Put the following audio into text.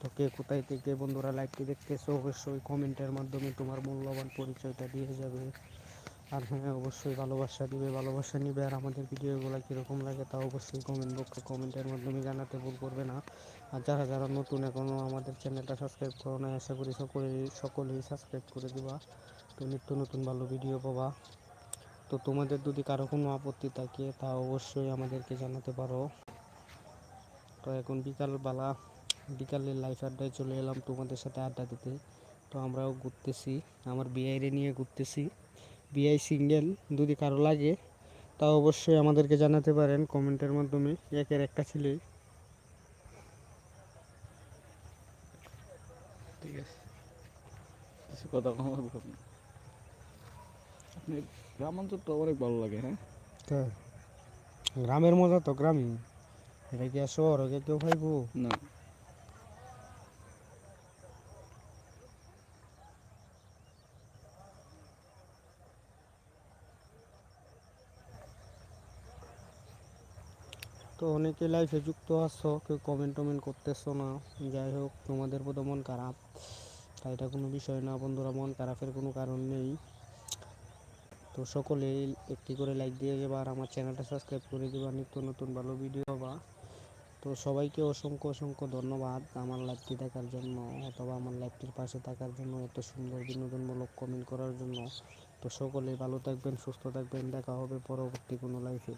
তো কে কোথায় থেকে বন্ধুরা লাইভটি দেখতেছো, অবশ্যই কমেন্টের মাধ্যমে তোমার মূল্যবান পরিচয়টা দিয়ে যাবে। আর হ্যাঁ অবশ্যই ভালোবাসা দিবে, ভালোবাসা নিবে। আর আমাদের ভিডিওগুলো কীরকম লাগে তা অবশ্যই কমেন্ট বক্সে কমেন্টের মাধ্যমে জানাতে ভুল করবে না। আর যারা যারা নতুন এখনও আমাদের চ্যানেলটা সাবস্ক্রাইব করো না আশা করি সকলেই সকলেই সাবস্ক্রাইব করে দিবা। তো নিত্য নতুন ভালো ভিডিও পাবা। তো তোমাদের যদি কারও কোনো আপত্তি থাকে, তা অবশ্যই আমাদেরকে জানাতে পারো। তো এখন বিকালবেলা বিকালের লাইফ আড্ডায় চলে এলাম তোমাদের সাথে আড্ডা দিতে। তো আমরাও ঘুরতেছি আমার বিআইরে নিয়ে ঘুরতেছি। বিআই সিঙ্গেল যদি কারও লাগে তা অবশ্যই আমাদেরকে জানাতে পারেন কমেন্টের মাধ্যমে একের একটা ছেলে ঠিক আছে। কিছু কথা কম আপনি অনেক ভালো লাগে হ্যাঁ? তো গ্রামের মজা তো গ্রামীণ এটা কি আর শহর ওকে কেউ খাইবো? না। তো অনেকে লাইফে যুক্ত আছো, কেউ কমেন্ট টমেন্ট করতেছো না। যাই হোক, তোমাদের বোধ মন খারাপ। তাই এটা কোনো বিষয় না, বন্ধুরা, মন খারাপের কোনো কারণ নেই। তো সকলেই একটি করে লাইক দিয়ে যাবা আর আমার চ্যানেলটা সাবস্ক্রাইব করে দেবা। নিত্য নতুন ভালো ভিডিও পাবা। তো সবাইকে অসংখ্য অসংখ্য ধন্যবাদ আমার লাইভটি দেখার জন্য, অথবা আমার লাইভটির পাশে থাকার জন্য, এত সুন্দর বিনোদনমূলক কমেন্ট করার জন্য। তো সকলে ভালো থাকবেন, সুস্থ থাকবেন। দেখা হবে পরবর্তী কোনো লাইফে